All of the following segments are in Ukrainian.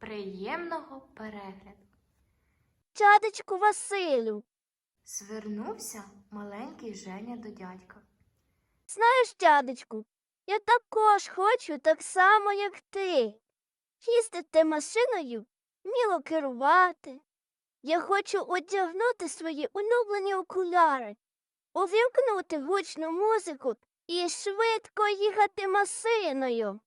Приємного перегляду. Дядечку Василю, Звернувся маленький Женя до дядька. знаєш, дядечку, я також хочу так само, як ти. Їздити машиною, вміло керувати. Я хочу одягнути свої улюблені окуляри, увімкнути гучну музику і швидко їхати машиною.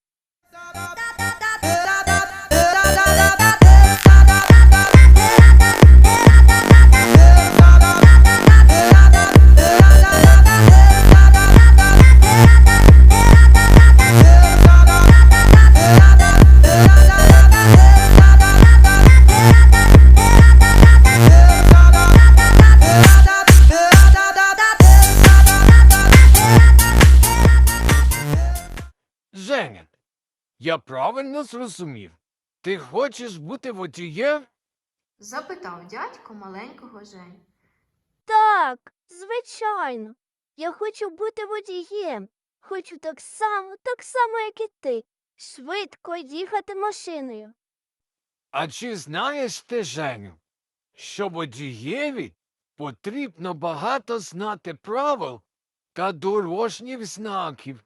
Я правильно зрозумів. Ти хочеш бути водієм? Запитав дядько маленького Женю. Так, звичайно. Я хочу бути водієм. Хочу так само, так само, як і ти. Швидко їхати машиною. А чи знаєш ти, Женю, що водієві потрібно багато знати правил та дорожніх знаків,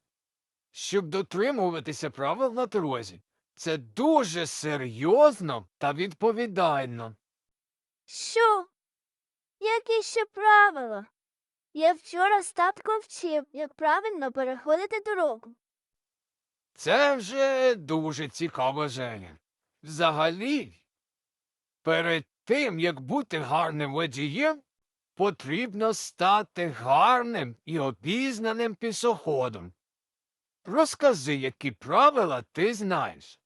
щоб дотримуватися правил на дорозі? Це дуже серйозно та відповідально. Що? Які ще правила? Я вчора з татком вчив, як правильно переходити дорогу. Це вже дуже цікаво, Женя. Взагалі, перед тим, як бути гарним водієм, потрібно стати гарним і обізнаним пішоходом. Розкажи, які правила ти знаєш.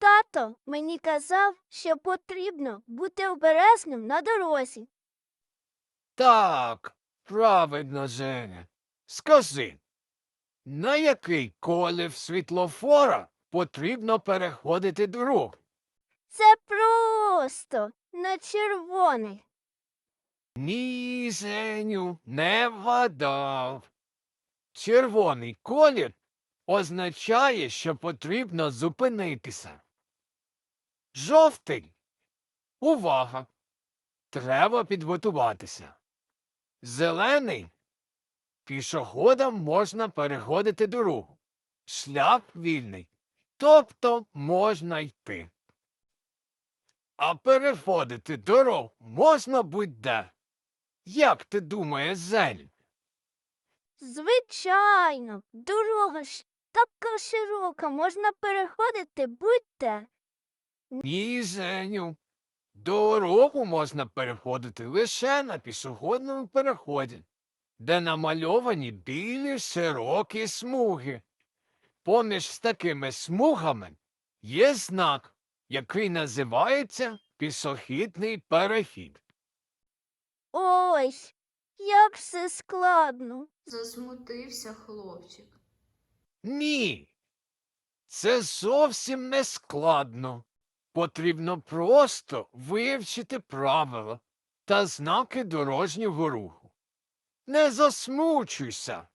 Тато мені казав, що потрібно бути обережним на дорозі. Так, правильно, Женя. Скажи, на який колір світлофора потрібно переходити дорогу? Це просто на червоний. Ні, Женю, не вгадав. Червоний колір означає, що потрібно зупинитися. Жовтий. Увага! Треба підготуватися. Зелений. Пішоходам можна переходити дорогу. Шлях вільний. Тобто можна йти. А переходити дорогу можна будь-де. Як ти думаєш, Зель? Звичайно, дорога ж така широка, можна переходити будь-де. Ні, Женю. Дорогу можна переходити лише на пішохідному переході, де намальовані білі широкі смуги. Поміж такими смугами є знак, який називається пішохідний перехід. Ой, як все складно. Засмутився хлопчик. Ні. Це зовсім не складно. Потрібно просто вивчити правила та знаки дорожнього руху. Не засмучуйся,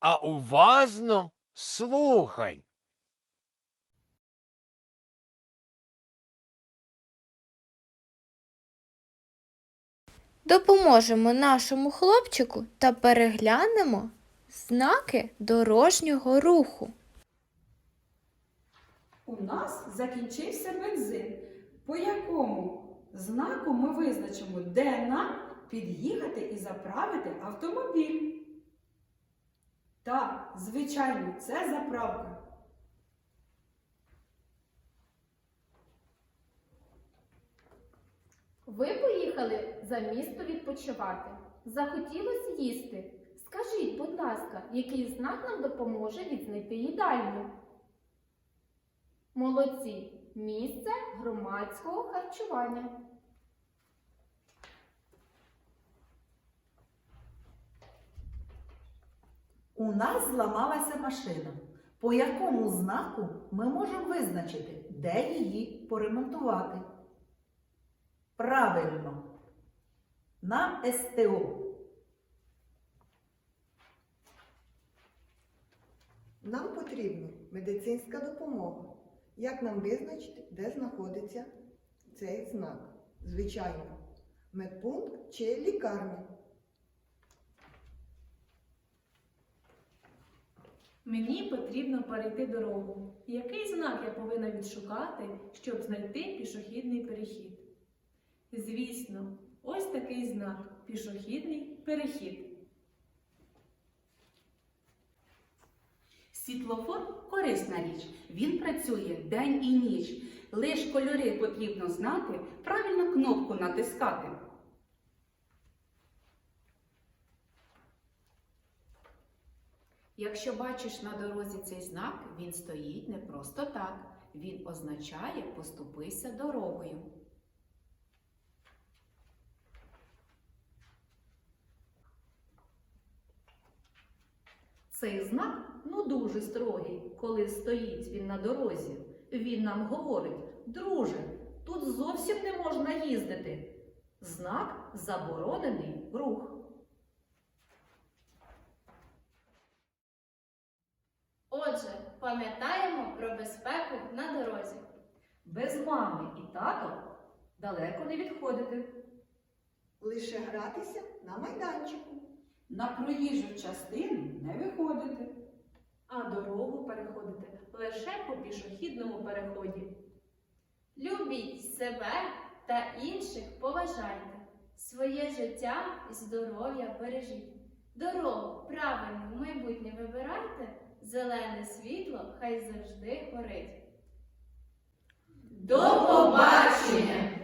а уважно слухай. Допоможемо нашому хлопчику та переглянемо знаки дорожнього руху. У нас закінчився бензин, по якому знаку ми визначимо, де нам під'їхати і заправити автомобіль. Так, звичайно, це заправка. Ви поїхали за місто відпочивати. Захотілося їсти. Скажіть, будь ласка, який знак нам допоможе відзнайти їдальню? Молодці. Місце громадського харчування. У нас зламалася машина. По якому знаку ми можемо визначити, де її поремонтувати? Правильно. На СТО. Нам потрібна медицинська допомога. Як нам визначити, де знаходиться цей знак? Звичайно, медпункт чи лікарня? Мені потрібно перейти дорогу. Який знак я повинна відшукати, щоб знайти пішохідний перехід? Звісно, ось такий знак пішохідний перехід. Світлофор корисна річ. Він працює день і ніч. Лиш кольори потрібно знати, правильно кнопку натискати. Якщо бачиш на дорозі цей знак, він стоїть не просто так. Він означає поступися дорогою. Цей знак ну дуже строгий, коли стоїть він на дорозі. Він нам говорить, друже, тут зовсім не можна їздити. Знак заборонений рух. Отже, пам'ятаємо про безпеку на дорозі. Без мами і тата далеко не відходити. Лише гратися на майданчику. На проїжджу частину не виходити. А дорогу переходити лише по пішохідному переході. Любіть себе та інших поважайте. Своє життя і здоров'я бережіть. Дорогу правильно в майбутнє вибирайте, зелене світло хай завжди горить. До побачення!